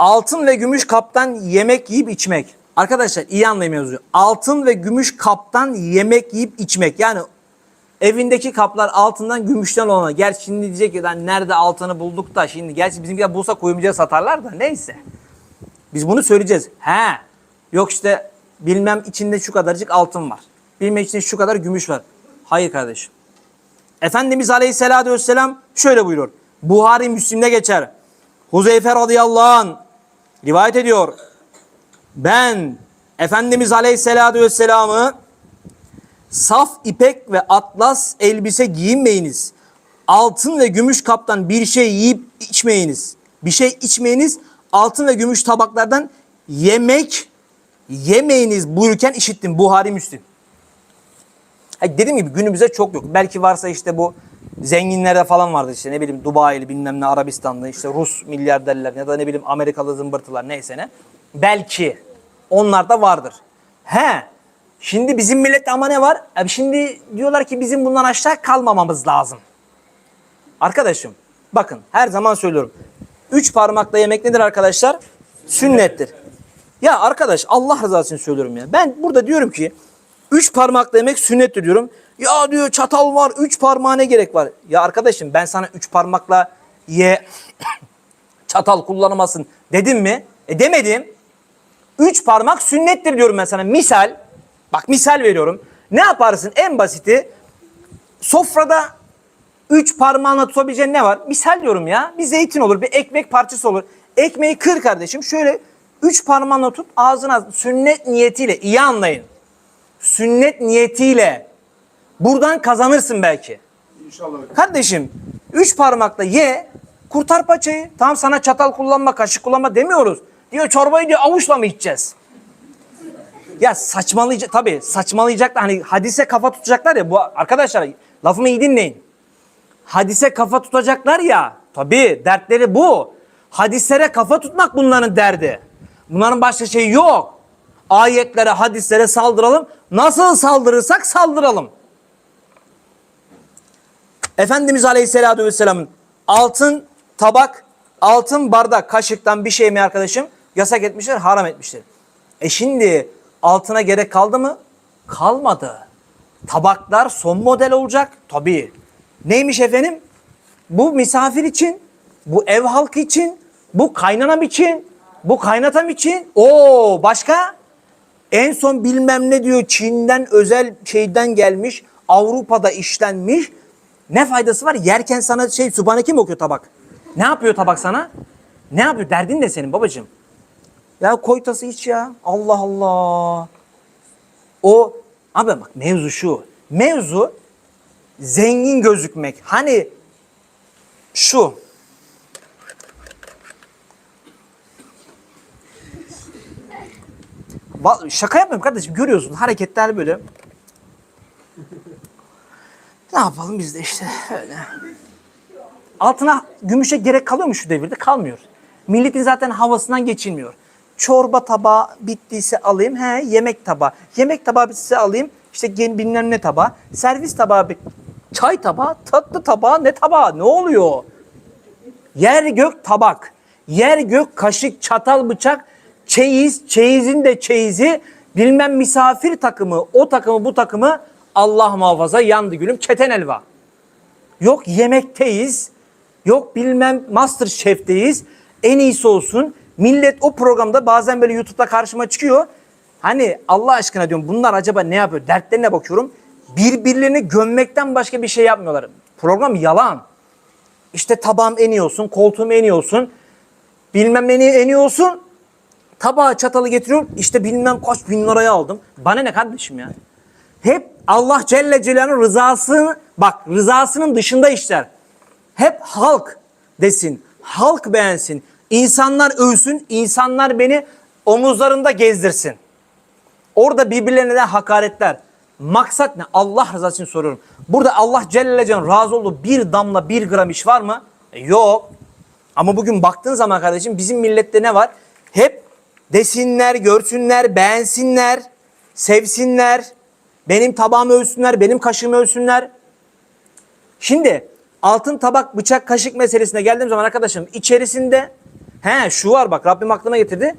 Altın ve gümüş kaptan yemek yiyip içmek. Arkadaşlar iyi anlayın mevzuyu. Altın ve gümüş kaptan yemek yiyip içmek. Yani evindeki kaplar altından gümüşten olana. Gerçi şimdi diyecek lan nerede altını bulduk da şimdi. Gerçi bizimkiler bulsa kuyumcuya satarlar da neyse. Biz bunu söyleyeceğiz. He. Yok işte bilmem içinde şu kadarcık altın var. Bilmem içinde şu kadar gümüş var. Hayır kardeşim. Efendimiz Aleyhisselatü Vesselam şöyle buyuruyor. Buhari Müslim'de geçer. Huzeyfe radıyallahu an rivayet ediyor. Ben Efendimiz Aleyhisselatü Vesselam'ı saf ipek ve atlas elbise giyinmeyiniz. Altın ve gümüş kaptan bir şey yiyip içmeyiniz. Bir şey içmeyiniz. Altın ve gümüş tabaklardan yemek yemeyiniz buyurken işittim. Buhari Müslim. Dediğim gibi günümüzde çok yok. Belki varsa işte bu zenginlerde falan vardır işte ne bileyim Dubai'li bilmem ne Arabistanlı işte Rus milyarderler ya da ne bileyim Amerikalı zımbırtılar neyse ne. Belki onlarda vardır. He şimdi bizim millette ama ne var? E, şimdi diyorlar ki bizim bundan aşağı kalmamamız lazım. Arkadaşım bakın her zaman söylüyorum. Üç parmakla yemek nedir arkadaşlar? Sünnettir. Ya arkadaş Allah rızası için söylüyorum ya. Ben burada diyorum ki üç parmakla yemek sünnettir diyorum. Ya diyor çatal var üç parmağa ne gerek var? Ya arkadaşım ben sana üç parmakla ye çatal kullanamazsın dedim mi? E demedim. Üç parmak sünnettir diyorum ben sana. Misal bak misal veriyorum. Ne yaparsın en basiti sofrada üç parmağınla tutabileceğin ne var? Misal diyorum ya. Bir zeytin olur, bir ekmek parçası olur. Ekmeği kır kardeşim. Şöyle üç parmağınla tut ağzına sünnet niyetiyle iyi anlayın. Sünnet niyetiyle buradan kazanırsın belki. İnşallah. Kardeşim üç parmakla ye kurtar paçayı. Tamam sana çatal kullanma kaşık kullanma demiyoruz. Diyor çorbayı diyor avuçla mı içeceğiz? Ya saçmalayacak tabii saçmalayacaklar hani hadise kafa tutacaklar ya bu arkadaşlar lafımı iyi dinleyin. Hadise kafa tutacaklar ya tabii dertleri bu. Hadislere kafa tutmak bunların derdi. Bunların başka şey yok. Ayetlere, hadislere saldıralım. Nasıl saldırırsak saldıralım. Efendimiz Aleyhisselatü Vesselam'ın altın tabak, altın bardak, kaşıktan bir şey mi arkadaşım? Yasak etmişler, haram etmişler. E şimdi altına gerek kaldı mı? Kalmadı. Tabaklar son model olacak. Tabii. Neymiş efendim? Bu misafir için, bu ev halkı için, bu kaynanam için, bu kaynatam için. Oo başka? En son bilmem ne diyor Çin'den özel şeyden gelmiş. Avrupa'da işlenmiş. Ne faydası var? Yerken sana şey Subhaneke mi okuyor tabak? Ne yapıyor tabak sana? Ne yapıyor? Derdin de senin babacığım. Ya koytası iç ya. Allah Allah. O abi bak mevzu şu. Mevzu zengin gözükmek. Hani şu. Şaka yapmıyorum kardeşim. Görüyorsun hareketler böyle. Ne yapalım biz de işte öyle. Altına gümüşe gerek kalıyor mu şu devirde? Kalmıyor. Milletin zaten havasından geçilmiyor. Çorba tabağı bittiyse alayım. He yemek tabağı. Yemek tabağı bittiyse alayım. İşte bilmem ne tabağı. Servis tabağı. Çay tabağı, tatlı tabağı, ne tabağı? Ne oluyor? Yer gök tabak. Yer gök kaşık, çatal, bıçak, çeyiz, çeyizin de çeyizi, bilmem misafir takımı, o takımı, bu takımı Allah muhafaza yandı gülüm keten elva. Yok yemekteyiz. Yok bilmem master şefteyiz. En iyisi olsun. Millet o programda bazen böyle YouTube'da karşıma çıkıyor. Hani Allah aşkına diyorum bunlar acaba ne yapıyor? Dertlerine bakıyorum. Birbirlerini gömmekten başka bir şey yapmıyorlar. Program yalan. İşte tabağım en iyi olsun, koltuğum en iyi olsun. Bilmem ne en iyi olsun. Tabağı çatalı getiriyorum. İşte bilmem kaç bin liraya aldım. Bana ne kardeşim ya? Hep Allah Celle Celaluhu'nun rızasını bak rızasının dışında işler. Hep halk desin. Halk beğensin. İnsanlar övsün. insanlar beni omuzlarında gezdirsin. Orada birbirlerine de hakaretler. Maksat ne? Allah rızası için soruyorum. Burada Allah Celle Celaluhu razı olduğu bir damla bir gram iş var mı? E, yok. Ama bugün baktığın zaman kardeşim bizim millette ne var? Hep desinler, görsünler, beğensinler, sevsinler. Benim tabağımı ölsünler, benim kaşığımı ölsünler. Şimdi altın tabak, bıçak, kaşık meselesine geldiğim zaman arkadaşım içerisinde He şu var bak Rabbim aklıma getirdi.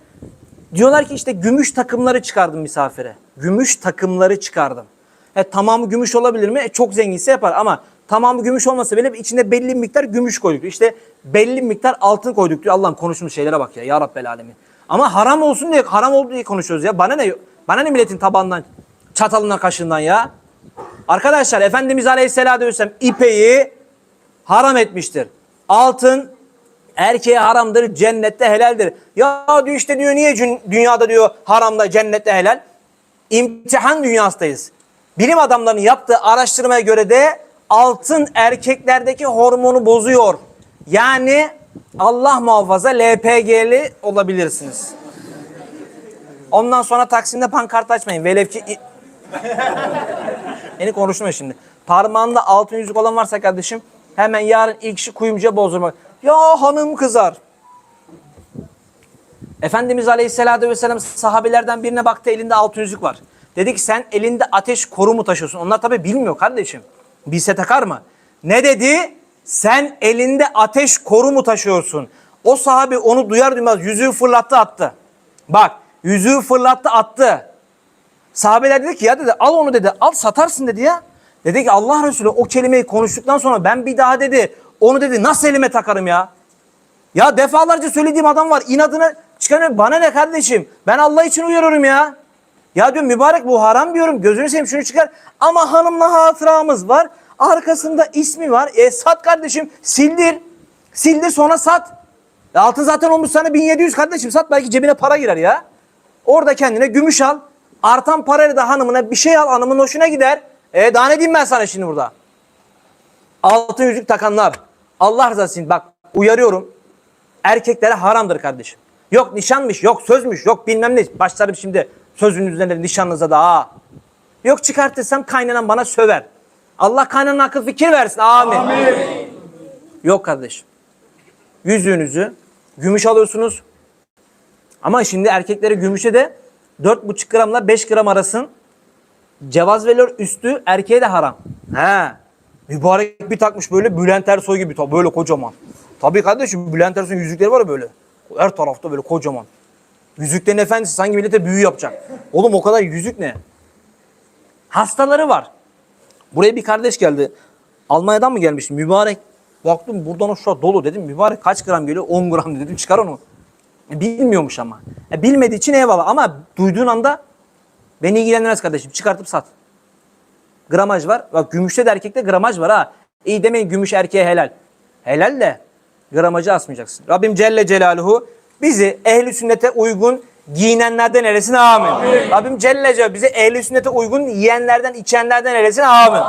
Diyorlar ki işte gümüş takımları çıkardım misafire. Gümüş takımları çıkardım. E, tamamı gümüş olabilir mi? E, çok zenginse yapar ama tamamı gümüş olmasa bile içinde belli bir miktar gümüş koyduk. İşte belli bir miktar altın koyduk diyor. Allah'ım konuştuğumuz şeylere bak ya. Ya Rabbel Alemin. Ama haram olsun diye haram oldu diye konuşuyoruz ya. Bana ne? Bana ne milletin tabandan, çatalından, kaşığından ya? Arkadaşlar Efendimiz Aleyhisselatü Vesselam ipeyi haram etmiştir. Altın erkeğe haramdır, cennette helaldir. Ya diyor işte diyor niye dünyada diyor haramda, cennette helal? İmtihan dünyasındayız. Bilim adamlarının yaptığı araştırmaya göre de altın erkeklerdeki hormonu bozuyor. Yani Allah muhafaza LPG'li olabilirsiniz. Ondan sonra Taksim'de pankart açmayın. Velev ki... Beni konuşma şimdi. Parmağında altın yüzük olan varsa kardeşim hemen yarın ilk işi kuyumcuya bozdurmak. Ya hanım kızar. Efendimiz Aleyhisselatü Vesselam sahabelerden birine baktı elinde altın yüzük var. Dedi ki sen elinde ateş koru mu taşıyorsun? Onlar tabi bilmiyor kardeşim. Bilse takar mı? Ne dedi? Sen elinde ateş koru mu taşıyorsun? O sahabe onu duyar duymaz yüzüğü fırlattı attı. Bak yüzüğü fırlattı attı. Sahabeler dedi ki ya dedi al onu dedi al satarsın dedi ya. Dedi ki Allah Resulü o kelimeyi konuştuktan sonra ben bir daha dedi onu dedi nasıl elime takarım ya? Ya defalarca söylediğim adam var inadına çıkarıyor. Bana ne kardeşim? Ben Allah için uyarıyorum ya. Ya diyorum mübarek bu haram diyorum. Gözünü seveyim şunu çıkar. Ama hanımla hatıramız var. Arkasında ismi var. E sat kardeşim. Sildir. Sildir sonra sat. E, altın zaten olmuş sana 1700 kardeşim. Sat belki cebine para girer ya. Orada kendine gümüş al. Artan parayla da hanımına bir şey al. Hanımın hoşuna gider. E daha ne diyeyim ben sana şimdi burada? Altın yüzük takanlar. Allah rızası için bak uyarıyorum. Erkeklere haramdır kardeşim. Yok nişanmış, yok sözmüş, yok bilmem ne. Başlarım şimdi sözün üzerine nişanınıza da ha. Yok çıkartırsam kaynanan bana söver. Allah kaynanana akıl fikir versin. Amin. Yok kardeşim. Yüzüğünüzü gümüş alıyorsunuz. Ama şimdi erkeklere gümüşe de 4,5 gramla 5 gram arasın cevaz veriyor üstü erkeğe de haram. He. Mübarek bir takmış böyle Bülent Ersoy gibi tabii böyle kocaman. Tabii kardeşim Bülent Ersoy'un yüzükleri var ya böyle. Her tarafta böyle kocaman. Yüzüklerin efendisi sanki millete büyü yapacak. Oğlum o kadar yüzük ne? Hastaları var. Buraya bir kardeş geldi. Almanya'dan mı gelmiş? Mübarek. Baktım buradan aşağı dolu dedim. Mübarek kaç gram geliyor? 10 gram dedim. Çıkar onu. Bilmiyormuş ama. E, bilmediği için eyvallah ama duyduğun anda beni ilgilendirmez kardeşim. Çıkartıp sat. Gramaj var. Bak gümüşte de erkekte gramaj var ha. İyi demeyin gümüş erkeğe helal. Helal de gramajı asmayacaksın. Rabbim Celle Celaluhu bizi ehli sünnete uygun giyinenlerden eylesin amin. Rabbim Celle Celaluhu bizi ehli sünnete uygun yiyenlerden içenlerden eylesin amin.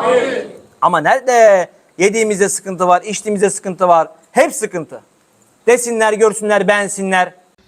Ama nerede yediğimizde sıkıntı var, içtiğimizde sıkıntı var. Hep sıkıntı. Desinler, görsünler, beğensinler.